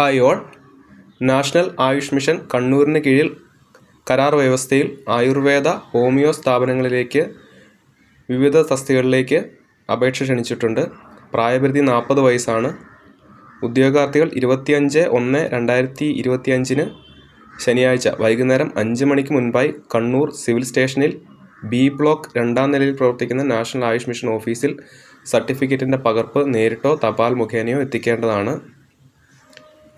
Hi all national Ayush mission കണ്ണൂരിന് കീഴിൽ കരാർ വ്യവസ്ഥയിൽ ആയുർവേദ ഹോമിയോ സ്ഥാപനങ്ങളിലേക്ക് വിവിധ തസ്തികളിലേക്ക് അപേക്ഷ ക്ഷണിച്ചിട്ടുണ്ട് പ്രായപരിധി നാൽപ്പത് വയസ്സാണ് ഉദ്യോഗാർത്ഥികൾ ഇരുപത്തിയഞ്ച് ഒന്ന് രണ്ടായിരത്തി ഇരുപത്തിയഞ്ചിന് ശനിയാഴ്ച വൈകുന്നേരം അഞ്ച് മണിക്ക് മുൻപായി കണ്ണൂർ സിവിൽ സ്റ്റേഷനിൽ ബി ബ്ലോക്ക് രണ്ടാം നിലയിൽ പ്രവർത്തിക്കുന്ന നാഷണൽ ആയുഷ് മിഷൻ ഓഫീസിൽ സർട്ടിഫിക്കറ്റിൻ്റെ പകർപ്പ് നേരിട്ടോ തപാൽ മുഖേനയോ എത്തിക്കേണ്ടതാണ്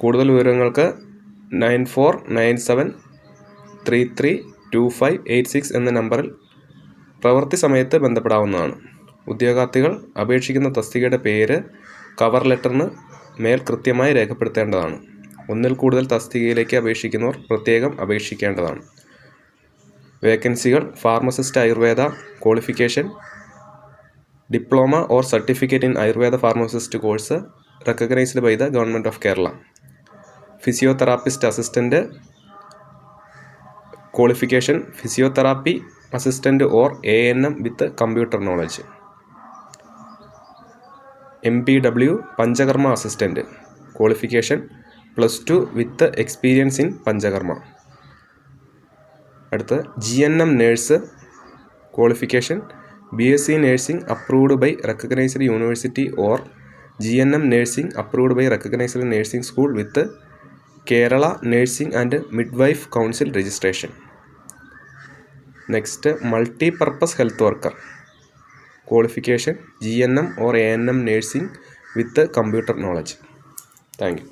കൂടുതൽ വിവരങ്ങൾക്ക് nine four nine seven three three two five eight six എന്ന നമ്പറിൽ പ്രവൃത്തി സമയത്ത് ബന്ധപ്പെടാവുന്നതാണ് ഉദ്യോഗാർത്ഥികൾ അപേക്ഷിക്കുന്ന തസ്തികയുടെ പേര് കവർ ലെറ്ററിന് മേൽ കൃത്യമായി രേഖപ്പെടുത്തേണ്ടതാണ് ഒന്നിൽ കൂടുതൽ തസ്തികയിലേക്ക് അപേക്ഷിക്കുന്നവർ പ്രത്യേകം അപേക്ഷിക്കേണ്ടതാണ് വേക്കൻസികൾ pharmacist Ayurveda qualification diploma or certificate in Ayurveda pharmacist course recognised by the government of Kerala Physiotherapist assistant qualification, physiotherapy assistant or ANM with computer knowledge. MPW Panchakarma assistant qualification +2 with experience in Panchakarma. At the GNM nurse qualification BSc nursing approved by recognized university or GNM nursing approved by recognized nursing school with Kerala Nursing and Midwife Council registration. Next, multi-purpose health worker. Qualification GNM or ANM nursing with the computer knowledge. Thank you.